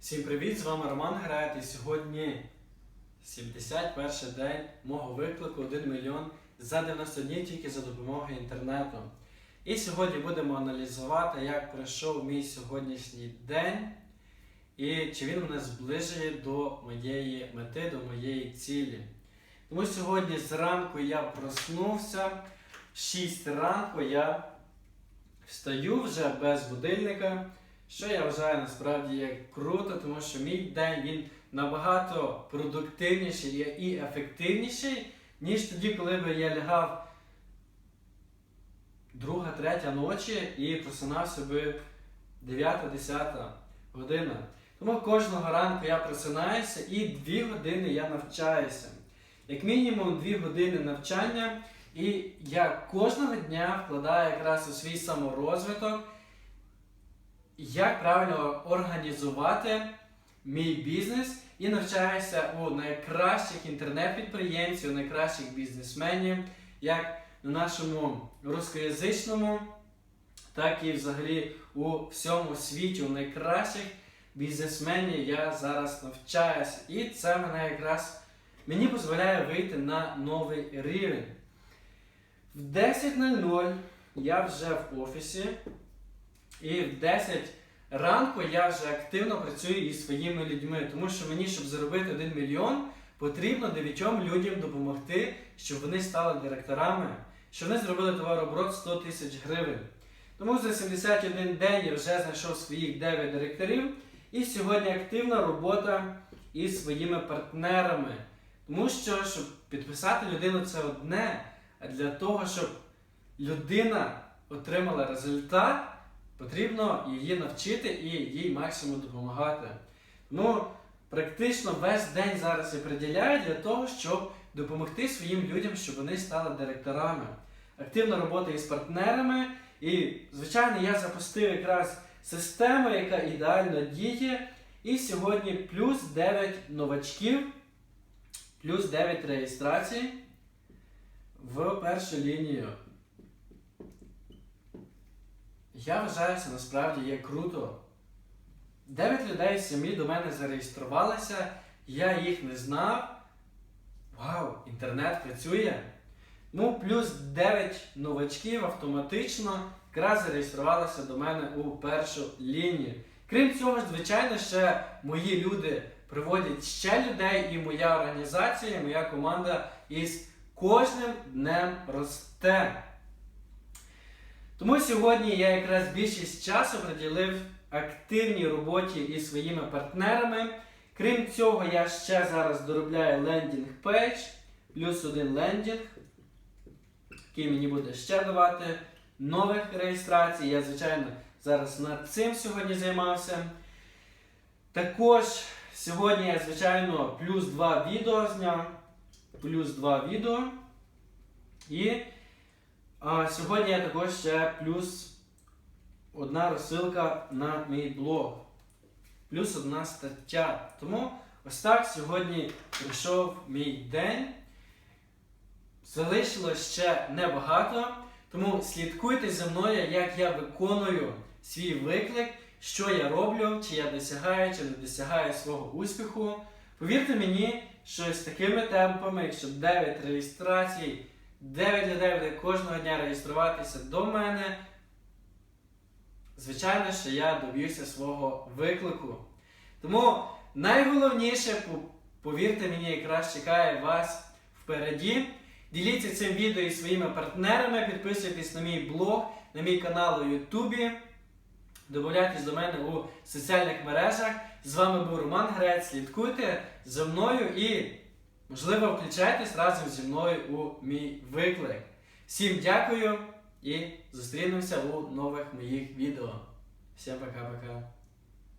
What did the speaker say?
Всім привіт! З вами Роман Грает і сьогодні 71 день мого виклику 1 мільйон за 90 днів тільки за допомогою інтернету. І сьогодні будемо аналізувати, як пройшов мій сьогоднішній день і чи він мене зближує до моєї мети, до моєї цілі. Тому сьогодні зранку я проснувся, в 6 ранку я встаю вже без будильника. Що я вважаю насправді як круто, тому що мій день він набагато продуктивніший і ефективніший, ніж тоді, коли би я лягав друга, третя ночі і просинався би 9-10 година. Тому кожного ранку я просинаюся і 2 години я навчаюся. Як мінімум 2 години навчання, і я кожного дня вкладаю якраз у свій саморозвиток як правильно організувати мій бізнес і навчаюся у найкращих інтернет-підприємців, найкращих бізнесменів, як на нашому рускоязичному, так і взагалі у всьому світі, у найкращих бізнесменів я зараз навчаюся. І це мене якраз мені дозволяє вийти на новий рівень. В 10.00 я вже в офісі. І в 10 ранку я вже активно працюю із своїми людьми, тому що мені, щоб заробити 1 мільйон, потрібно 9 людям допомогти, щоб вони стали директорами, щоб вони зробили товарооборот 100 тисяч гривень. Тому за 71 день я вже знайшов своїх 9 директорів, і сьогодні активна робота із своїми партнерами. Тому що, щоб підписати людину, це одне, а для того, щоб людина отримала результат. Потрібно її навчити і їй максимум допомагати. Тому практично весь день зараз я приділяю для того, щоб допомогти своїм людям, щоб вони стали директорами. Активна робота із партнерами. І, звичайно, я запустив якраз систему, яка ідеально діє. І сьогодні плюс 9 новачків, плюс 9 реєстрацій в першу лінію. Я вважаю, що насправді є круто. Дев'ять людей самі до мене зареєструвалися, я їх не знав. Вау, інтернет працює. Ну, плюс 9 новачків автоматично якраз зареєструвалися до мене у першу лінію. Крім цього, звичайно, ще мої люди приводять ще людей, і моя організація, і моя команда із кожним днем росте. Тому сьогодні я якраз більшість часу приділив активній роботі із своїми партнерами. Крім цього, я ще зараз доробляю лендінг пейдж, плюс один лендінг, який мені буде ще давати нових реєстрацій. Я, звичайно, зараз над цим сьогодні займався. Також сьогодні я, звичайно, плюс два відео зняв. Плюс два відео. І а сьогодні я також ще плюс одна розсилка на мій блог. Плюс одна стаття. Тому ось так сьогодні прийшов мій день. Залишилось ще небагато. Тому слідкуйте за мною, як я виконую свій виклик, що я роблю, чи я досягаю, чи не досягаю свого успіху. Повірте мені, що з такими темпами, якщо 9 реєстрацій. 9 людей буде кожного дня реєструватися до мене. Звичайно, що я доб'юся свого виклику. Тому найголовніше, повірте мені, якраз чекає вас впереді. Діліться цим відео із своїми партнерами, підписуйтесь на мій блог, на мій канал у Ютубі. Добавляйтесь до мене у соціальних мережах. З вами був Роман Грець. Слідкуйте за мною і. Можливо, включайтесь разом зі мною у мій виклик. Всім дякую і зустрінемося у нових моїх відео. Всім пока-пока.